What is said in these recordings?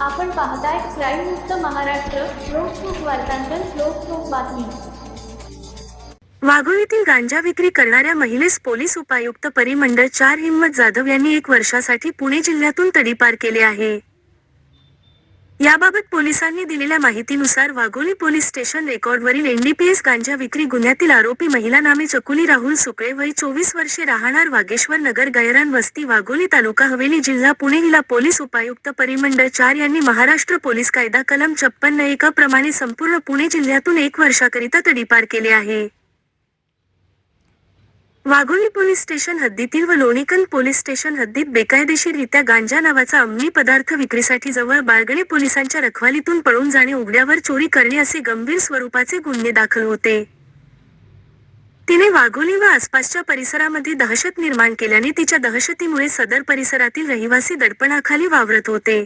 आपण पाहताय क्राईम मुक्त महाराष्ट्र लोकसुख वार्तांकन लोकसुख बातमी. वाघोळीतील गांजा विक्री करणाऱ्या महिलेस पोलीस उपायुक्त परिमंडळ चार हिम्मत जाधव यांनी एक वर्षासाठी पुणे जिल्ह्यातून तडीपार केले आहे. याबाबत पोलिसांनी दिलेल्या माहितीनुसार वाघोली पोलीस स्टेशन रेकॉर्डवरील एनडीपीएस गांजा विक्री गुन्ह्यातील आरोपी महिला नामे चकुली राहुल सुकळे वय चोवीस वर्षे राहणार वागेश्वर नगर गैरान वस्ती वाघोली तालुका हवेली जिल्हा पुणे हिला पोलीस उपायुक्त परिमंडळ चार यांनी महाराष्ट्र पोलीस कायदा कलम छप्पन्न एकाप्रमाणे संपूर्ण पुणे जिल्ह्यातून एक वर्षाकरिता तडीपार केले आहे. वाघोळी पोलीस स्टेशन हद्दीतील व लोणीकल पोलीस स्टेशन हद्दीत बेकायदेशीररित्या गांजा नावाचा अंमली पदार्थ विक्रीसाठी जवळ बाळगणे पोलिसांच्या रखवालीतून पळून जाणे उघड्यावर चोरी करणे असे गंभीर स्वरूपाचे गुन्हे दाखल होते. तिने वाघोली व आसपासच्या परिसरामध्ये दहशत निर्माण केल्याने तिच्या दहशतीमुळे सदर परिसरातील रहिवासी दडपणाखाली वावरत होते.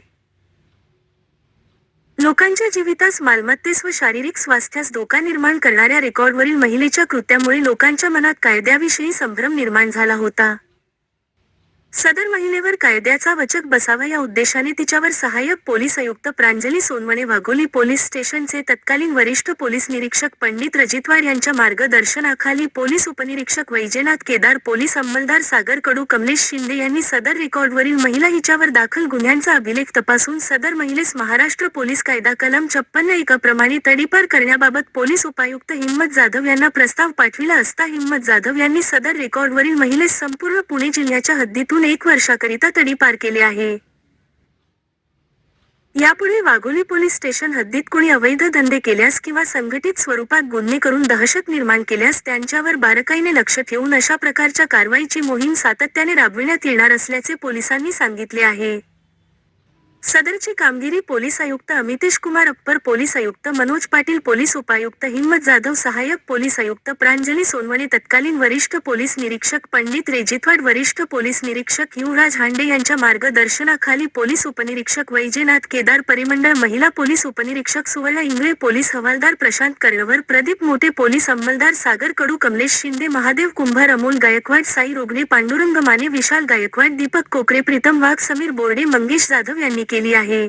लोकांच्या जीवितास मालमत्तेस व शारीरिक स्वास्थ्यास धोका निर्माण करणाऱ्या रेकॉर्डवरील महिलेच्या कृत्यामुळे लोकांच्या मनात कायद्याविषयी संभ्रम निर्माण झाला होता. सदर महिलेवर कायद्याचा वचक बसावा या उद्देशाने तिच्यावर सहाय्यक पोलीस आयुक्त प्रांजली सोनवणे वाघोली पोलीस स्टेशनचे तत्कालीन वरिष्ठ पोलीस निरीक्षक पंडित रजितवाड यांच्या मार्गदर्शनाखाली पोलीस उपनिरीक्षक वैजनाथ केदार पोलीस अंमलदार सागर कडू कमलेश शिंदे यांनी सदर रेकॉर्डवरील महिला हिच्यावर दाखल गुन्ह्यांचा अभिलेख तपासून सदर महिलेस महाराष्ट्र पोलीस कायदा कलम छप्पन्न एकाप्रमाणे तडीपार करण्याबाबत पोलीस उपायुक्त हिम्मत जाधव यांना प्रस्ताव पाठविला असता हिम्मत जाधव यांनी सदर रेकॉर्डवरील महिलेस संपूर्ण पुणे जिल्ह्याच्या हद्दीतून एक वर्षाकरिता तडीपार केले आहे. यापुढे वाघोली पोलीस स्टेशन हद्दीत कोणी अवैध धंदे केल्यास किंवा संघटित स्वरूपात गुन्हे करून दहशत निर्माण केल्यास त्यांच्यावर बारकाईने लक्ष ठेवून अशा प्रकारच्या कारवाईची मोहीम सातत्याने राबविण्यात येणार असल्याचे पोलिसांनी सांगितले आहे. सदरची कामगिरी पोलीस आयुक्त अमितेश कुमार अप्पर पोलीस आयुक्त मनोज पाटील पोलीस उपायुक्त हिम्मत जाधव सहाय्यक पोलीस आयुक्त प्रांजली सोनवणे तत्कालीन वरिष्ठ पोलीस निरीक्षक पंडित रेजितवाड वरिष्ठ पोलीस निरीक्षक युवराज हांडे यांच्या मार्गदर्शनाखाली पोलीस उपनिरीक्षक वैजनाथ केदार परिमंडळ महिला पोलीस उपनिरीक्षक सुवर्ण इंगळे पोलीस हवालदार प्रशांत कर्णवर प्रदीप मोठे पोलीस अंमलदार सागर कडू कमलेश शिंदे महादेव कुंभार अमोल गायकवाड साई रोगणे पांडुरंग माने विशाल गायकवाड दीपक कोकरे प्रीतम वाघ समीर बोर्डे मंगेश जाधव यांनी केली आहे.